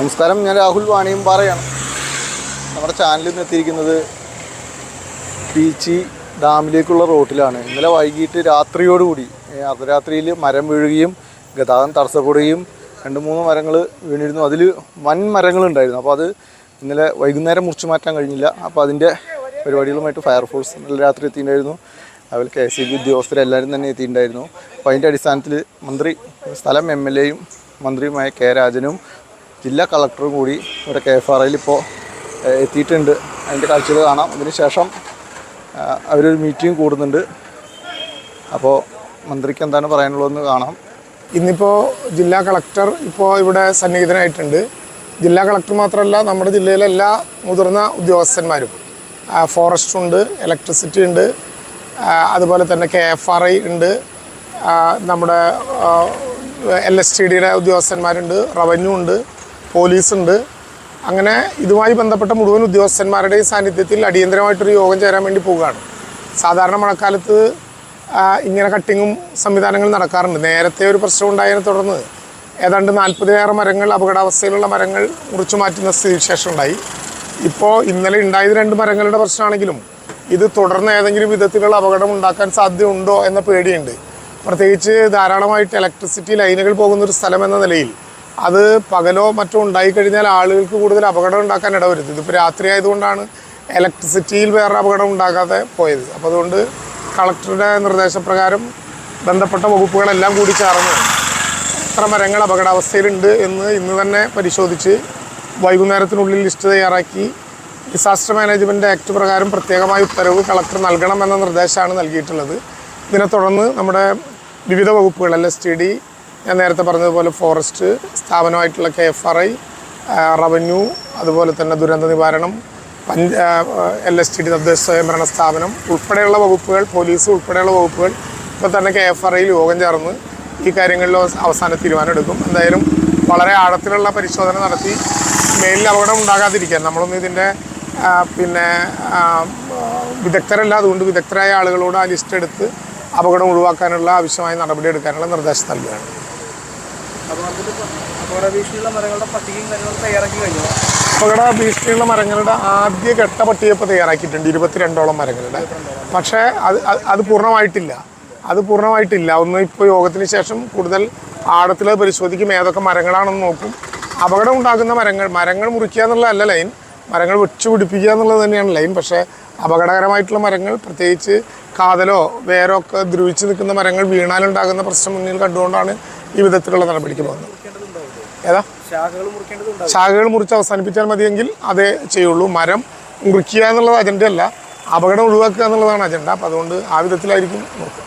നമസ്കാരം ഞാൻ രാഹുൽ വാണിയും പാറയാണ്. നമ്മുടെ ചാനലിൽ നിന്ന് എത്തിയിരിക്കുന്നത് പീച്ചി ഡാമിലേക്കുള്ള റോട്ടിലാണ്. ഇന്നലെ വൈകിട്ട് രാത്രിയോടുകൂടി അർദ്ധരാത്രിയിൽ മരം വീഴുകയും ഗതാഗതം തടസ്സപ്പെടുകയും രണ്ട് മൂന്ന് മരങ്ങൾ വീണിരുന്നു. അതിൽ വൻ മരങ്ങളുണ്ടായിരുന്നു. അപ്പോൾ അത് ഇന്നലെ വൈകുന്നേരം മുറിച്ചു മാറ്റാൻ കഴിഞ്ഞില്ല. അപ്പോൾ അതിന്റെ പരിപാടികളുമായിട്ട് ഫയർഫോഴ്സ് ഇന്നലെ രാത്രി എത്തിയിട്ടുണ്ടായിരുന്നു. അതുപോലെ കെ എസ് ഇ ബി ഉദ്യോഗസ്ഥരെല്ലാവരും തന്നെ എത്തിയിട്ടുണ്ടായിരുന്നു. അപ്പോൾ അതിന്റെ അടിസ്ഥാനത്തിൽ മന്ത്രി സ്ഥലം എം എൽ എയും മന്ത്രിയുമായ കെ രാജനും ജില്ലാ കളക്ടറും കൂടി ഇവിടെ കെ എഫ് ആർ ഐയിൽ ഇപ്പോൾ എത്തിയിട്ടുണ്ട്. അതിന്റെ കാഴ്ചകൾ കാണാം. അതിനുശേഷം അവരൊരു മീറ്റിംഗ് കൂടുന്നുണ്ട്. അപ്പോൾ മന്ത്രിക്ക് എന്താണ് പറയാനുള്ളതെന്ന് കാണാം. ഇന്നിപ്പോൾ ജില്ലാ കളക്ടർ ഇപ്പോൾ ഇവിടെ സന്നിഹിതനായിട്ടുണ്ട്. ജില്ലാ കളക്ടർ മാത്രമല്ല നമ്മുടെ ജില്ലയിലെ എല്ലാ മുതിർന്ന ഉദ്യോഗസ്ഥന്മാരും ഫോറസ്റ്റ് ഉണ്ട് ഇലക്ട്രിസിറ്റി ഉണ്ട് അതുപോലെ തന്നെ കെ എഫ് ആർ ഐ ഉണ്ട് നമ്മുടെ എൽ എസ് ടി ഡിയുടെ ഉദ്യോഗസ്ഥന്മാരുണ്ട് റവന്യൂ ഉണ്ട് പോലീസ് ഉണ്ട് അങ്ങനെ ഇതുമായി ബന്ധപ്പെട്ട മുഴുവൻ ഉദ്യോഗസ്ഥന്മാരുടെയും സാന്നിധ്യത്തിൽ അടിയന്തരമായിട്ടൊരു യോഗം ചേരാൻ വേണ്ടി പോവുകയാണ്. സാധാരണ മഴക്കാലത്ത് ഇങ്ങനെ കട്ടിങ്ങും സംവിധാനങ്ങളും നടക്കാറുണ്ട്. നേരത്തെ ഒരു പ്രശ്നം ഉണ്ടായതിനെ തുടർന്ന് ഏതാണ്ട് നാൽപ്പതിലേറെ മരങ്ങൾ അപകടാവസ്ഥയിലുള്ള മരങ്ങൾ മുറിച്ചു മാറ്റുന്ന സ്ഥിതിവിശേഷം ഉണ്ടായി. ഇപ്പോൾ ഇന്നലെ ഉണ്ടായത് രണ്ട് മരങ്ങളുടെ പ്രശ്നമാണെങ്കിലും ഇത് തുടർന്ന് ഏതെങ്കിലും വിധത്തിലുള്ള അപകടം ഉണ്ടാക്കാൻ സാധ്യതയുണ്ടോ എന്ന പേടിയുണ്ട്. പ്രത്യേകിച്ച് ധാരാളമായിട്ട് ഇലക്ട്രിസിറ്റി ലൈനുകൾ പോകുന്ന ഒരു സ്ഥലം എന്ന നിലയിൽ അത് പകലോ മറ്റോ ഉണ്ടായിക്കഴിഞ്ഞാൽ ആളുകൾക്ക് കൂടുതൽ അപകടം ഉണ്ടാക്കാൻ ഇടവരുത്. ഇതിപ്പോൾ രാത്രി ആയതുകൊണ്ടാണ് ഇലക്ട്രിസിറ്റിയിൽ വേറെ അപകടം ഉണ്ടാകാതെ പോയത്. അപ്പോൾ അതുകൊണ്ട് കളക്ടറുടെ നിർദ്ദേശപ്രകാരം ബന്ധപ്പെട്ട വകുപ്പുകളെല്ലാം കൂടി ചേർന്ന് എത്ര മരങ്ങൾ അപകടാവസ്ഥയിലുണ്ട് എന്ന് ഇന്ന് തന്നെ പരിശോധിച്ച് വൈകുന്നേരത്തിനുള്ളിൽ ലിസ്റ്റ് തയ്യാറാക്കി ഡിസാസ്റ്റർ മാനേജ്മെന്റ് ആക്ട് പ്രകാരം പ്രത്യേകമായ ഉത്തരവ് കളക്ടർ നൽകണമെന്ന നിർദ്ദേശമാണ് നൽകിയിട്ടുള്ളത്. ഇതിനെ തുടർന്ന് നമ്മുടെ വിവിധ വകുപ്പുകൾ എൽ എസ് ടി ഡി ഞാൻ നേരത്തെ പറഞ്ഞതുപോലെ forest സ്ഥാപനമായിട്ടുള്ള K F R I revenue അതുപോലെ തന്നെ ദുരന്ത നിവാരണം പഞ്ച എൽ എസ് ടി ഡി തദ്ദേശ സ്വയംഭരണ സ്ഥാപനം ഉൾപ്പെടെയുള്ള വകുപ്പുകൾ പോലീസ് ഉൾപ്പെടെയുള്ള വകുപ്പുകൾ ഇപ്പോൾ തന്നെ കെ എഫ് ആർ ഐയിൽ യോഗം ചേർന്ന് ഈ കാര്യങ്ങളിൽ അവസാന തീരുമാനം എടുക്കും. എന്തായാലും വളരെ ആഴത്തിലുള്ള പരിശോധന നടത്തി മേലിൽ അപകടം ഉണ്ടാകാതിരിക്കാൻ നമ്മളൊന്നും ഇതിന്റെ പിന്നെ വിദഗ്ധരല്ല അതുകൊണ്ട് വിദഗ്ധരായ ആളുകളോട് ആ ലിസ്റ്റ് എടുത്ത് അപകടം ഒഴിവാക്കാനുള്ള ആവശ്യമായ നടപടി എടുക്കാനുള്ള നിർദ്ദേശം നൽകുകയാണ്. അപകട ഭീഷണിയുള്ള മരങ്ങളുടെ പട്ടികയും കാര്യങ്ങളും തയ്യാറാക്കി കഴിഞ്ഞു. അപകട ഭീഷണിയുള്ള മരങ്ങളുടെ ആദ്യ ഘട്ട പട്ടിക ഇപ്പോൾ തയ്യാറാക്കിയിട്ടുണ്ട്. ഇരുപത്തിരണ്ടോളം മരങ്ങളുടെ. പക്ഷേ അത് അത് അത് പൂർണമായിട്ടില്ല. അത് പൂർണമായിട്ടില്ല. ഒന്ന് ഇപ്പോൾ യോഗത്തിന് ശേഷം കൂടുതൽ ആഴത്തിൽ അത് പരിശോധിക്കും. ഏതൊക്കെ മരങ്ങളാണെന്ന് നോക്കും. അപകടം ഉണ്ടാക്കുന്ന മരങ്ങൾ മരങ്ങൾ മുറിക്കുക എന്നുള്ളതല്ല ലൈൻ. മരങ്ങൾ വെച്ചു പിടിപ്പിക്കുക എന്നുള്ളത് തന്നെയാണ് ലൈൻ. പക്ഷേ അപകടകരമായിട്ടുള്ള മരങ്ങൾ പ്രത്യേകിച്ച് കാതലോ വേരോ ഒക്കെ ദ്രവിച്ച് നിൽക്കുന്ന മരങ്ങൾ വീണാലുണ്ടാകുന്ന പ്രശ്നം മുന്നിൽ കണ്ടുകൊണ്ടാണ് ഈ വിധത്തിലുള്ള നടപടിക്ക് പോകുന്നത്. ഏതാ? ശാഖകൾ മുറിച്ച് അവസാനിപ്പിച്ചാൽ മതിയെങ്കിൽ അതേ ചെയ്യുള്ളൂ. മരം മുറിക്കുക എന്നുള്ളത് അജണ്ട അല്ല. അപകടം ഒഴിവാക്കുക എന്നുള്ളതാണ് അജണ്ട അപ്പം അതുകൊണ്ട് ആ വിധത്തിലായിരിക്കും നോക്കുക.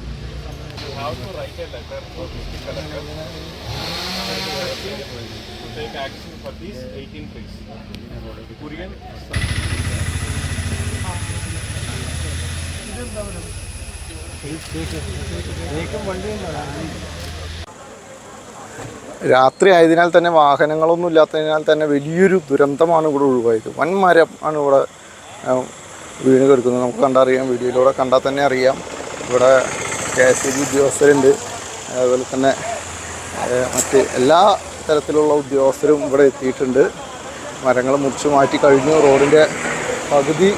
take action for these 18 trees. Kurian, രാത്രി ആയതിനാൽ തന്നെ വാഹനങ്ങളൊന്നും ഇല്ലാത്തതിനാൽ തന്നെ വലിയൊരു ദുരന്തമാണ് ഇവിടെ ഒഴിവായത് വൻ മരം ആണ് ഇവിടെ വീണ് കിടക്കുന്നത് നമുക്ക് കണ്ടറിയാം വീഡിയോയിലൂടെ കണ്ടാൽ തന്നെ അറിയാം ഇവിടെ കെ എസ് ഇ ബി ഉദ്യോഗസ്ഥരുണ്ട്. അതുപോലെ തന്നെ മറ്റ് എല്ലാ തരത്തിലുള്ള ഉദ്യോഗസ്ഥരും ഇവിടെ എത്തിയിട്ടുണ്ട്. മരങ്ങൾ മുറിച്ച് മാറ്റി കഴിഞ്ഞു. റോഡിന്റെ പകുതി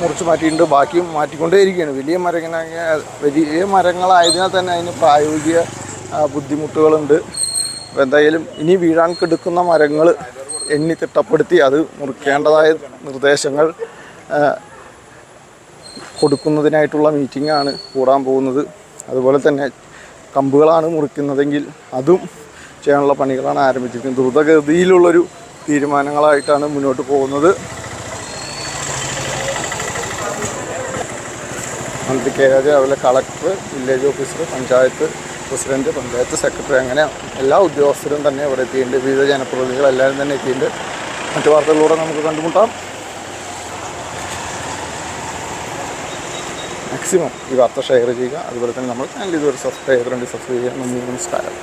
മുറിച്ച് മാറ്റിയിട്ടുണ്ട്. ബാക്കിയും മാറ്റിക്കൊണ്ടേയിരിക്കുകയാണ്. വലിയ മരങ്ങൾ വലിയ മരങ്ങളായതിനാൽ തന്നെ അതിന് പ്രായോഗിക ബുദ്ധിമുട്ടുകളുണ്ട്. അപ്പോൾ എന്തായാലും ഇനി വീഴാൻ കെടുക്കുന്ന മരങ്ങൾ എണ്ണി തിട്ടപ്പെടുത്തി അത് മുറിക്കേണ്ടതായ നിർദ്ദേശങ്ങൾ കൊടുക്കുന്നതിനായിട്ടുള്ള മീറ്റിംഗാണ് കൂടാൻ പോകുന്നത്. അതുപോലെ തന്നെ കമ്പുകളാണ് മുറിക്കുന്നതെങ്കിൽ അതും ചെയ്യാനുള്ള പണികളാണ് ആരംഭിച്ചിരിക്കുന്നത്. ദ്രുതഗതിയിലുള്ളൊരു തീരുമാനങ്ങളായിട്ടാണ് മുന്നോട്ട് പോകുന്നത്. മന്ത്രി കെ രാജ അതുപോലെ collector village officer panchayat president panchayat secretary അങ്ങനെ എല്ലാ ഉദ്യോഗസ്ഥരും തന്നെ ഇവിടെ എത്തിയിട്ടുണ്ട്. വിവിധ ജനപ്രതിനിധികൾ എല്ലാവരും തന്നെ എത്തിയിട്ടുണ്ട്. മറ്റു വാർത്തകളിലൂടെ നമുക്ക് കണ്ടുമുട്ടാം. മാക്സിമം ഈ വാർത്ത ഷെയർ ചെയ്യുക. അതുപോലെ തന്നെ നമ്മൾ ചാനൽ ഇതുവരെ സബ്സ്ക്രൈബ് ചെയ്തിട്ടുണ്ടെങ്കിൽ സബ്സ്ക്രൈബ് ചെയ്യുക. നന്ദി നമസ്കാരം.